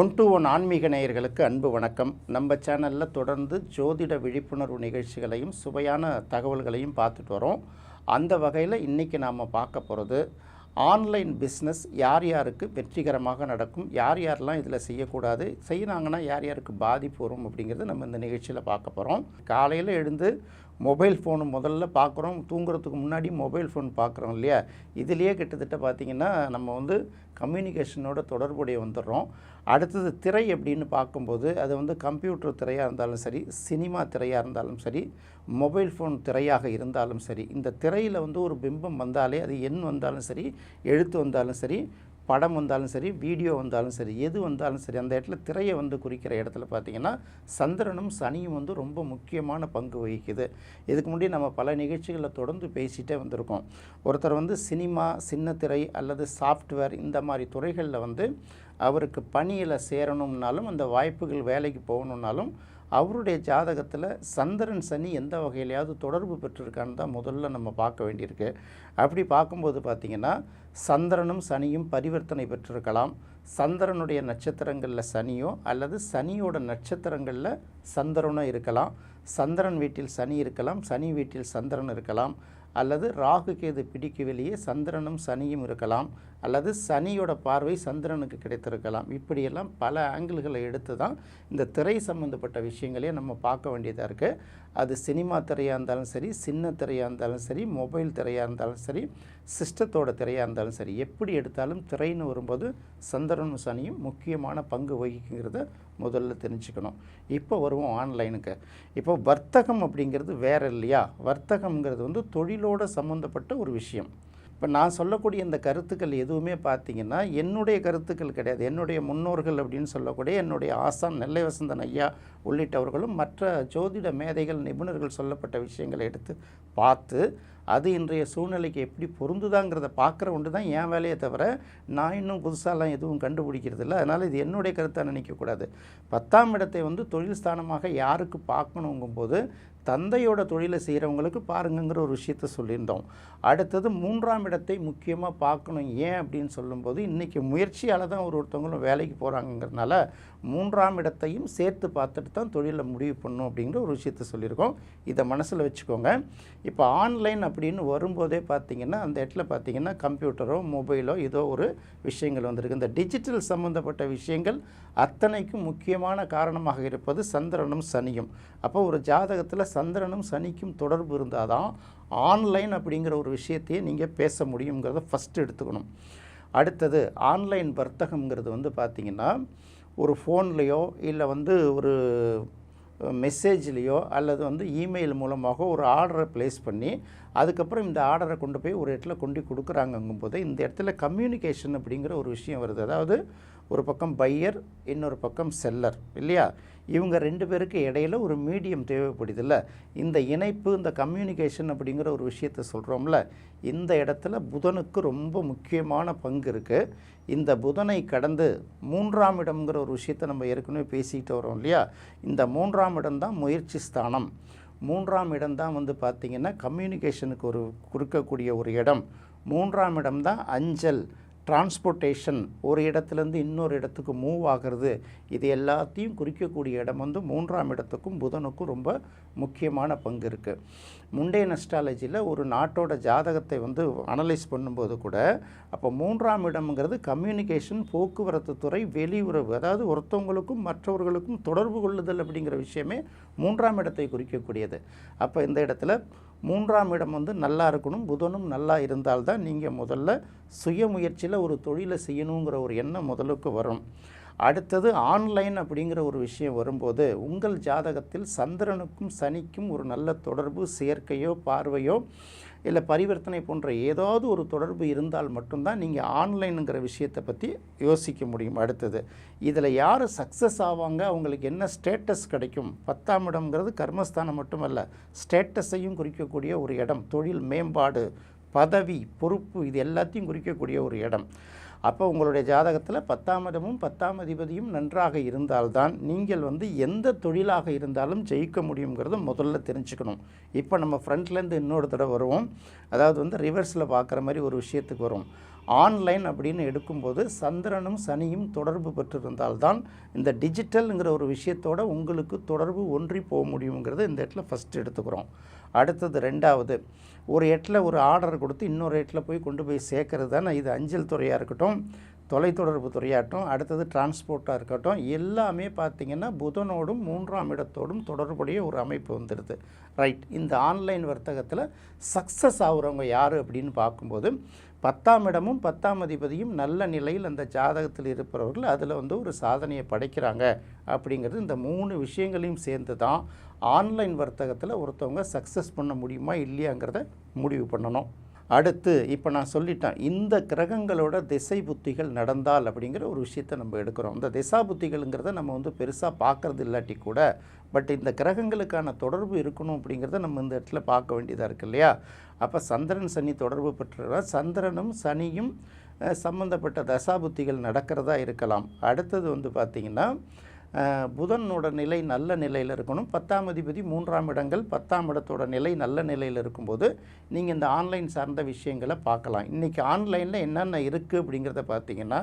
One to one ஆன்மீக நேயர்களுக்கு அன்பு வணக்கம். நம்ம சேனலில் தொடர்ந்து ஜோதிட விழிப்புணர்வு நிகழ்ச்சிகளையும் சுவையான தகவல்களையும் பார்த்துட்டு வரோம். அந்த வகையில் இன்றைக்கி நாம் பார்க்க போகிறது ஆன்லைன் பிஸ்னஸ் யார் யாருக்கு வெற்றிகரமாக நடக்கும் யார் யாரெல்லாம் இதில் செய்யக்கூடாது செய்யினாங்கன்னா யார் யாருக்கு பாதிப்பு வரும் அப்படிங்கிறது நம்ம இந்த நிகழ்ச்சியில் பார்க்க போகிறோம் காலையில் எழுந்து மொபைல் ஃபோனு முதல்ல பார்க்குறோம். தூங்குறதுக்கு முன்னாடி மொபைல் ஃபோன் பார்க்குறோம் இல்லையா? இதுலேயே கிட்டத்தட்ட பார்த்திங்கன்னா நம்ம வந்து கம்யூனிகேஷனோட தொடர்புடைய வந்துடுறோம். அடுத்தது திரை அப்படின்னு பார்க்கும்போது அது வந்து கம்ப்யூட்டர் திரையாக இருந்தாலும் சரி சினிமா திரையாக இருந்தாலும் சரி மொபைல் ஃபோன் திரையாக இருந்தாலும் சரி இந்த திரையில் வந்து ஒரு பிம்பம் வந்தாலே அது எண் வந்தாலும் சரி எழுத்து வந்தாலும் சரி படம் வந்தாலும் சரி வீடியோ வந்தாலும் சரி எது வந்தாலும் சரி அந்த இடத்துல திரையை வந்து குறிக்கிற இடத்துல பார்த்திங்கன்னா சந்திரனும் சனியும் வந்து ரொம்ப முக்கியமான பங்கு வகிக்குது. இதுக்கு முன்னாடி நம்ம பல நிகழ்ச்சிகளில் தொடர்ந்து பேசிகிட்டே வந்திருக்கோம். ஒருத்தர் வந்து சினிமா சின்ன திரை அல்லது சாஃப்ட்வேர் இந்த மாதிரி துறைகளில் வந்து அவருக்கு பணியில் சேரணும்னாலும் அந்த வாய்ப்புகள் வேலைக்கு போகணுன்னாலும் அவருடைய ஜாதகத்தில் சந்திரன் சனி எந்த வகையிலையாவது தொடர்பு பெற்றிருக்கான்னு தான் முதல்ல நம்ம பார்க்க வேண்டியிருக்கு. அப்படி பார்க்கும்போது பார்த்திங்கன்னா சந்திரனும் சனியும் பரிவர்த்தனை பெற்றிருக்கலாம். சந்திரனுடைய நட்சத்திரங்களில் சனியோ அல்லது சனியோட நட்சத்திரங்களில் சந்திரனோ இருக்கலாம். சந்திரன் வீட்டில் சனி இருக்கலாம் சனி வீட்டில் சந்திரன் இருக்கலாம். அல்லது ராகு கேது பிடிக்கு வெளியே சந்திரனும் சனியும் இருக்கலாம் அல்லது சனியோட பார்வை சந்திரனுக்கு கிடைத்திருக்கலாம். இப்படியெல்லாம் பல ஆங்கிள்களை எடுத்து தான் இந்த திரை சம்மந்தப்பட்ட விஷயங்களையே நம்ம பார்க்க வேண்டியதாக இருக்குது அது சினிமா திரையாக இருந்தாலும் சரி சின்ன திரையாக இருந்தாலும் சரி மொபைல் திரையாக இருந்தாலும் சரி சிஸ்டத்தோட திரையாக இருந்தாலும் சரி எப்படி எடுத்தாலும் திரைன்னு வரும்போது சந்திரனும் சனியும் முக்கியமான பங்கு வகிக்குங்கிறத முதல்ல தெரிஞ்சுக்கணும். இப்போ வருவோம் ஆன்லைனுக்கு. இப்போ வர்த்தகம் அப்படிங்கிறது வேற இல்லையா? வர்த்தகம்ங்கிறது வந்து தொழிலோட சம்மந்தப்பட்ட ஒரு விஷயம். இப்போ நான் சொல்லக்கூடிய இந்த கருத்துக்கள் எதுவுமே பார்த்தீங்கன்னா என்னுடைய கருத்துக்கள் கிடையாது. என்னுடைய முன்னோர்கள் அப்படின்னு சொல்லக்கூடிய என்னுடைய ஆசான் நெல்லை வசந்தன் ஐயா உள்ளிட்டவர்களும் மற்ற ஜோதிட மேதைகள் நிபுணர்கள் சொல்லப்பட்ட விஷயங்களை எடுத்து பார்த்து அது இன்றைய சூழ்நிலைக்கு எப்படி பொருந்துதாங்கிறத பார்க்குற ஒன்று தான் என் வேலையை தவிர நான் இன்னும் புதுசாலாம் எதுவும் கண்டுபிடிக்கிறது இல்லை அதனால் இது என்னுடைய கருத்தாக நினைக்கக்கூடாது. பத்தாம் இடத்தை வந்து தொழில் ஸ்தானமாக யாருக்கு பார்க்கணுங்கும்போது தந்தையோட தொழிலை செய்கிறவங்களுக்கு பாருங்கங்கிற ஒரு விஷயத்த சொல்லியிருந்தோம். அடுத்தது மூன்றாம் இடத்தை முக்கியமாக பார்க்கணும் ஏன் அப்படின்னு சொல்லும்போது இன்றைக்கி முயற்சியால் தான் ஒரு ஒருத்தவங்களும் வேலைக்கு போகிறாங்கிறதுனால மூன்றாம் இடத்தையும் சேர்த்து பார்த்துட்டு தான் தொழிலை முடிவு பண்ணும் அப்படிங்கிற ஒரு விஷயத்த சொல்லியிருக்கோம். இதை மனசில் வச்சுக்கோங்க. இப்போ ஆன்லைன் அப்படின்னு வரும்போதே பார்த்தீங்கன்னா அந்த இடத்துல பார்த்தீங்கன்னா கம்ப்யூட்டரோ மொபைலோ ஏதோ ஒரு விஷயங்கள் வந்திருக்கு. இந்த டிஜிட்டல் சம்மந்தப்பட்ட விஷயங்கள் அத்தனைக்கும் முக்கியமான காரணமாக இருப்பது சந்திரனும் சனியும். அப்போ ஒரு ஜாதகத்தில் சந்திரனும் சனிக்கும் தொடர்பு இருந்தால் தான் ஆன்லைன் அப்படிங்கிற ஒரு விஷயத்தையே நீங்கள் பேச முடியுங்கிறத ஃபஸ்ட்டு எடுத்துக்கணும். அடுத்தது ஆன்லைன் வர்த்தகம்ங்கிறது வந்து பார்த்திங்கன்னா ஒரு ஃபோன்லேயோ இல்லை வந்து ஒரு மெசேஜ்லேயோ அல்லது வந்து இமெயில் மூலமாக ஒரு ஆர்டரை ப்ளேஸ் பண்ணி அதுக்கப்புறம் இந்த ஆர்டரை கொண்டு போய் ஒரு இடத்துல கொண்டு கொடுக்குறாங்கங்கும்போது இந்த இடத்துல கம்யூனிகேஷன் அப்படிங்கிற ஒரு விஷயம் வருது. அதாவது ஒரு பக்கம் பையர் இன்னொரு பக்கம் செல்லர் இல்லையா? இவங்க ரெண்டு பேருக்கு இடையில ஒரு மீடியம் தேவைப்படுதில்ல. இந்த இணைப்பு இந்த கம்யூனிகேஷன் அப்படிங்கிற ஒரு விஷயத்த சொல்கிறோம்ல இந்த இடத்துல புதனுக்கு ரொம்ப முக்கியமான பங்கு இருக்குது இந்த புதனை கடந்து மூன்றாம் இடம்ங்கிற ஒரு விஷயத்தை நம்ம ஏற்கனவே பேசிக்கிட்டு வரோம் இல்லையா? இந்த மூன்றாம் இடம் தான் முயற்சி ஸ்தானம். மூன்றாம் இடம் தான் வந்து பார்த்திங்கன்னா கம்யூனிகேஷனுக்கு ஒரு கொடுக்கக்கூடிய ஒரு இடம். மூன்றாம் இடம் தான் அஞ்சல் டிரான்ஸ்போர்ட்டேஷன் ஒரு இடத்துலேருந்து இன்னொரு இடத்துக்கு மூவ் ஆகிறது. இது எல்லாத்தையும் குறிக்கக்கூடிய இடம் வந்து மூன்றாம் இடத்துக்கும் புதனுக்கும் ரொம்ப முக்கியமான பங்கு இருக்குது முண்டைய நஸ்டாலஜியில் ஒரு நாட்டோட ஜாதகத்தை வந்து அனலைஸ் பண்ணும்போது கூட அப்போ மூன்றாம் இடம்ங்கிறது கம்யூனிகேஷன் போக்குவரத்து துறை வெளியுறவு அதாவது ஒருத்தவங்களுக்கும் மற்றவர்களுக்கும் தொடர்பு கொள்ளுதல் அப்படிங்கிற விஷயமே மூன்றாம் இடத்தை குறிக்கக்கூடியது. அப்போ இந்த இடத்துல மூன்றாம் இடம் வந்து நல்லா இருக்கணும் புதனும் நல்லா இருந்தால்தான் நீங்கள் முதல்ல சுய முயற்சியில் ஒரு தொழிலை செய்யணுங்கிற ஒரு எண்ணம் முதலுக்கு வரும். அடுத்தது ஆன்லைன் அப்படிங்கிற ஒரு விஷயம் வரும்போது உங்கள் ஜாதகத்தில் சந்திரனுக்கும் சனிக்கும் ஒரு நல்ல தொடர்பு சேர்க்கையோ பார்வையோ இல்லை பரிவர்த்தனை போன்ற ஏதாவது ஒரு தொடர்பு இருந்தால் மட்டும்தான் நீங்கள் ஆன்லைனுங்கிற விஷயத்தை பற்றி யோசிக்க முடியும். அடுத்தது இதில் யார் சக்ஸஸ் ஆவாங்க? அவங்களுக்கு என்ன ஸ்டேட்டஸ் கிடைக்கும்? பத்தாம் இடம்ங்கிறது கர்மஸ்தானம் மட்டுமல்ல ஸ்டேட்டஸையும் குறிக்கக்கூடிய ஒரு இடம் தொழில் மேம்பாடு பதவி பொறுப்பு இது எல்லாத்தையும் குறிக்கக்கூடிய ஒரு இடம். அப்போ உங்களுடைய ஜாதகத்தில் பத்தாம் இடமும் பத்தாம் அதிபதியும் நன்றாக இருந்தால்தான் நீங்கள் வந்து எந்த தொழிலாக இருந்தாலும் ஜெயிக்க முடியுங்கிறத முதல்ல தெரிஞ்சுக்கணும். இப்போ நம்ம ஃப்ரண்ட்லேருந்து இன்னொரு தடவை வருவோம். அதாவது வந்து ரிவர்ஸில் பார்க்குற மாதிரி ஒரு விஷயத்துக்கு வரும். ஆன்லைன் அப்படின்னு எடுக்கும்போது சந்திரனும் சனியும் தொடர்பு பெற்றிருந்தால்தான் இந்த டிஜிட்டல்ங்கிற ஒரு விஷயத்தோட உங்களுக்கு தொடர்பு ஒன்றி போக முடியுங்கிறத இந்த இடத்துல ஃபஸ்ட் எடுத்துக்கிறோம். அடுத்தது ரெண்டாவது ஒரு இடத்துல ஒரு ஆர்டர் கொடுத்து இன்னொரு இடத்துல போய் கொண்டு போய் சேர்க்கறது தானே இது அஞ்சல் துறையாக இருக்கட்டும் தொலைத்தொடர்பு துறையாகட்டும் அடுத்தது டிரான்ஸ்போர்ட்டாக இருக்கட்டும் எல்லாமே பார்த்திங்கன்னா புதனோடும் மூன்றாம் இடத்தோடும் தொடர்புடைய ஒரு அமைப்பு வந்துடுது ரைட் இந்த ஆன்லைன் வர்த்தகத்தில் சக்ஸஸ் ஆகுறவங்க யார் அப்படின்னு பார்க்கும்போது பத்தாம் இடமும் பத்தாம் அதிபதியும் நல்ல நிலையில் அந்த ஜாதகத்தில் இருப்பவர்கள் அதில் வந்து ஒரு சாதனையை படைக்கிறாங்க அப்படிங்கிறது இந்த மூணு விஷயங்களையும் சேர்ந்து தான் ஆன்லைன் வர்த்தகத்தில் ஒருத்தவங்க சக்ஸஸ் பண்ண முடியுமா இல்லையாங்கிறத முடிவு பண்ணணும். அடுத்து இப்போ நான் சொல்லிட்டேன் இந்த கிரகங்களோட திசை புத்திகள் நடந்தால் அப்படிங்கிற ஒரு விஷயத்தை நம்ம எடுக்கிறோம். இந்த திசா புத்திகள்ங்கிறத நம்ம வந்து பெருசாக பார்க்கறது இல்லாட்டி கூட பட் இந்த கிரகங்களுக்கான தொடர்பு இருக்கணும் அப்படிங்கிறத நம்ம இந்த இடத்துல பார்க்க வேண்டியதாக இருக்கு இல்லையா? அப்போ சந்திரன் சனி தொடர்பு பெற்றா சந்திரனும் சனியும் சம்மந்தப்பட்ட சம்பந்தப்பட்ட தசாபுத்திகள் நடக்கிறதா இருக்கலாம். அடுத்தது வந்து பார்த்திங்கன்னா புதனோட நிலை நல்ல நிலையில் இருக்கணும். பத்தாம் அதிபதி மூன்றாம் இடங்கள் பத்தாம் இடத்தோட நிலை நல்ல நிலையில் இருக்கும்போது நீங்கள் இந்த ஆன்லைன் சார்ந்த விஷயங்களை பார்க்கலாம். இன்றைக்கி ஆன்லைனில் என்னென்ன இருக்குது அப்படிங்கிறத பார்த்தீங்கன்னா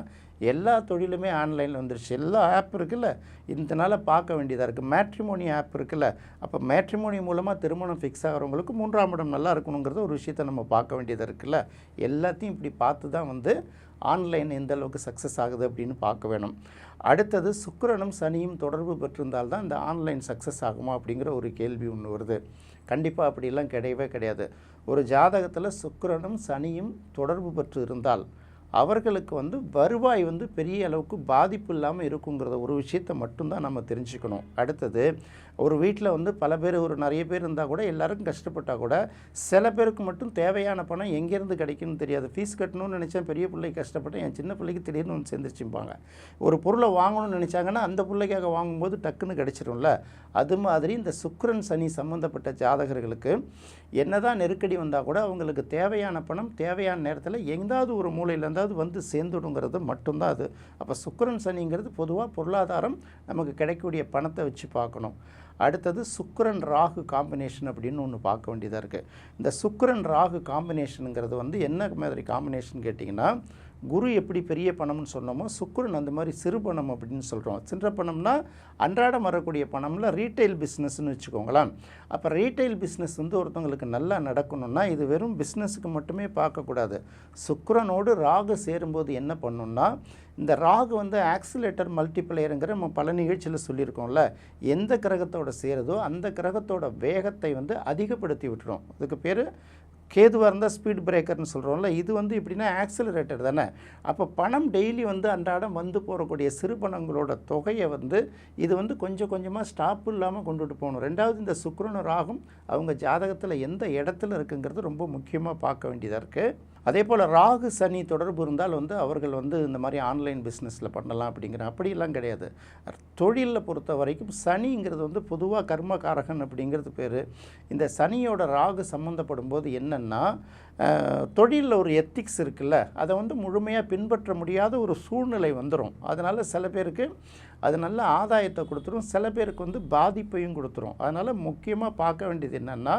எல்லா தொழிலுமே ஆன்லைனில் வந்துருச்சு. எல்லா ஆப் இருக்குல்ல இதனால் பார்க்க வேண்டியதாக இருக்குது மேட்ரிமோனி ஆப் இருக்குல்ல அப்போ மேட்ரிமோனி மூலமாக திருமணம் ஃபிக்ஸ் ஆகிறவங்களுக்கு மூன்றாம் இடம் நல்லா இருக்கணுங்கிறத ஒரு விஷயத்தை நம்ம பார்க்க வேண்டியதாக இருக்குல்ல. எல்லாத்தையும் இப்படி பார்த்து தான் வந்து ஆன்லைன் எந்த அளவுக்கு சக்ஸஸ் ஆகுது அப்படின்னு பார்க்க வேணும். அடுத்தது சுக்கரனும் சனியும் தொடர்பு பெற்றிருந்தால் தான் இந்த ஆன்லைன் சக்ஸஸ் ஆகுமா அப்படிங்கிற ஒரு கேள்வி ஒன்று வருது. கண்டிப்பாக அப்படிலாம் கிடையவே கிடையாது. ஒரு ஜாதகத்தில் சுக்கரனும் சனியும் தொடர்பு பெற்று இருந்தால் அவர்களுக்கு வந்து வருவாய் வந்து பெரிய அளவுக்கு பாதிப்பு இல்லாமல் இருக்குங்கிறத ஒரு விஷயத்தை மட்டும்தான் நம்ம தெரிஞ்சுக்கணும். அடுத்தது ஒரு வீட்டில் வந்து பல பேர் ஒரு நிறைய பேர் இருந்தால் கூட எல்லாருக்கும் கஷ்டப்பட்டால் கூட சில பேருக்கு மட்டும் தேவையான பணம் எங்கேருந்து கிடைக்குன்னு தெரியாது. ஃபீஸ் கட்டணும்னு நினச்சேன் பெரிய பிள்ளைக்கு கஷ்டப்பட்டேன் என் சின்ன பிள்ளைக்கு திடீர்னு ஒன்று சேர்ந்துருச்சுப்பாங்க ஒரு பொருளை வாங்கணும்னு நினச்சாங்கன்னா அந்த பிள்ளைக்காக வாங்கும்போது டக்குன்னு கிடைச்சிரும்ல. அது மாதிரி இந்த சுக்கரன் சனி சம்மந்தப்பட்ட ஜாதகர்களுக்கு என்னதான் நெருக்கடி வந்தால் கூட அவங்களுக்கு தேவையான பணம் தேவையான நேரத்தில் எங்காவது ஒரு மூலையில் இருந்தாவது வந்து சேர்ந்துடுங்கிறது மட்டும்தான் அது. அப்போ சுக்கரன் சனிங்கிறது பொதுவாக பொருளாதாரம் நமக்கு கிடைக்கக்கூடிய பணத்தை வச்சு பார்க்கணும். அடுத்தது சுக்கரன் ராகு காம்பினேஷன் அப்படின்னு ஒன்று பார்க்க வேண்டியதாக இருக்குது இந்த சுக்கரன் ராகு காம்பினேஷனுங்கிறது வந்து என்ன மாதிரி காம்பினேஷன் கேட்டிங்கன்னா குரு எப்படி பெரிய பணம்னு சொன்னோமோ சுக்கிரன் அந்த மாதிரி சிறு பணம் அப்படின்னு சொல்கிறோம் சின்ன பணம்னா அன்றாடம் வரக்கூடிய பணம்ல ரீட்டைல் பிஸ்னஸ்னு வச்சுக்கோங்களேன். அப்போ ரீட்டைல் பிஸ்னஸ் வந்து ஒருத்தவங்களுக்கு நல்லா நடக்கணும்னா இது வெறும் பிஸ்னஸுக்கு மட்டுமே பார்க்கக்கூடாது. சுக்கிரனோடு ராகு சேரும்போது என்ன பண்ணுன்னா இந்த ராகு வந்து ஆக்சிலேட்டர் மல்டிப்ளையருங்கிற நம்ம பல நிகழ்ச்சியில் சொல்லியிருக்கோம்ல. எந்த கிரகத்தோட சேருதோ அந்த கிரகத்தோட வேகத்தை வந்து அதிகப்படுத்தி விட்டுரும். அதுக்கு பேர் கேதுவாக இருந்தால் ஸ்பீட் பிரேக்கர்னு சொல்கிறோம்ல இது வந்து எப்படின்னா ஆக்சிலரேட்டர் தானே. அப்போ பணம் டெய்லி வந்து அன்றாடம் வந்து போகக்கூடிய சிறு பணங்களோட தொகையை வந்து இது வந்து கொஞ்சம் கொஞ்சமாக ஸ்டாப் இல்லாமல் கொண்டுட்டு போகணும். ரெண்டாவது இந்த சுக்கிரனும் ராகும் அவங்க ஜாதகத்தில் எந்த இடத்துல இருக்குங்கிறது ரொம்ப முக்கியமாக பார்க்க வேண்டியதாக இருக்குது அதே போல் ராகு சனி தொடர்பு இருந்தால் வந்து அவர்கள் வந்து இந்த மாதிரி ஆன்லைன் பிஸ்னஸில் பண்ணலாம் அப்படிங்கிற அப்படிலாம் கிடையாது. தொழிலில் பொறுத்த வரைக்கும் சனிங்கிறது வந்து பொதுவாக கர்மகாரகன் அப்படிங்கிறது பேர். இந்த சனியோட ராகு சம்மந்தப்படும் போது என்னென்னா தொழிலில் ஒரு எத்திக்ஸ் இருக்குல்ல அதை வந்து முழுமையாக பின்பற்ற முடியாத ஒரு சூழ்நிலை வந்துடும் அதனால் சில பேருக்கு அது நல்ல ஆதாயத்தை கொடுத்துரும். சில பேருக்கு வந்து பாதிப்பையும் கொடுத்துரும். அதனால் முக்கியமாக பார்க்க வேண்டியது என்னென்னா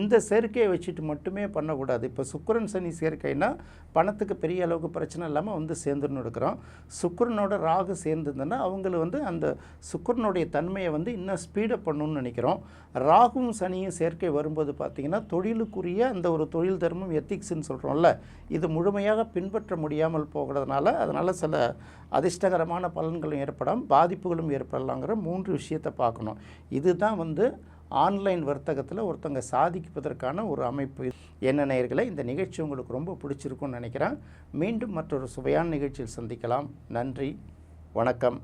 இந்த சேர்க்கையை வச்சுட்டு மட்டுமே பண்ணக்கூடாது. இப்போ சுக்கரன் சனி சேர்க்கைனா பணத்துக்கு பெரிய அளவுக்கு பிரச்சனை இல்லாமல் வந்து சேர்ந்துன்னு இருக்கிறோம் சுக்கிரனோட ராகு சேர்ந்துருந்ததுன்னா அவங்களை வந்து அந்த சுக்கரனுடைய தன்மையை வந்து இன்னும் ஸ்பீடப் பண்ணணும்னு நினைக்கிறோம். ராகும் சனியும் சேர்க்கை வரும்போது பார்த்திங்கன்னா தொழிலுக்குரிய அந்த ஒரு தொழில் தர்மம் எத்திக்ஸ்ன்னு சொல்கிறோம்ல இது முழுமையாக பின்பற்ற முடியாமல் போகிறதுனால அதனால் சில அதிர்ஷ்டகரமான பலன்களும் ஏற்படும் பாதிப்புகளும் ஏற்படலாங்கிற மூன்று விஷயத்தை பார்க்கணும். இதுதான் வந்து ஆன்லைன் வர்த்தகத்தில் ஒருத்தங்க சாதிப்பதற்கான ஒரு அமைப்பு. என்ன நேயர்களே இந்த நிகழ்ச்சி உங்களுக்கு ரொம்ப பிடிச்சிருக்கும்னு நினைக்கிறேன். மீண்டும் மற்றொரு சுவையான நிகழ்ச்சியில் சந்திக்கலாம். நன்றி. வணக்கம்.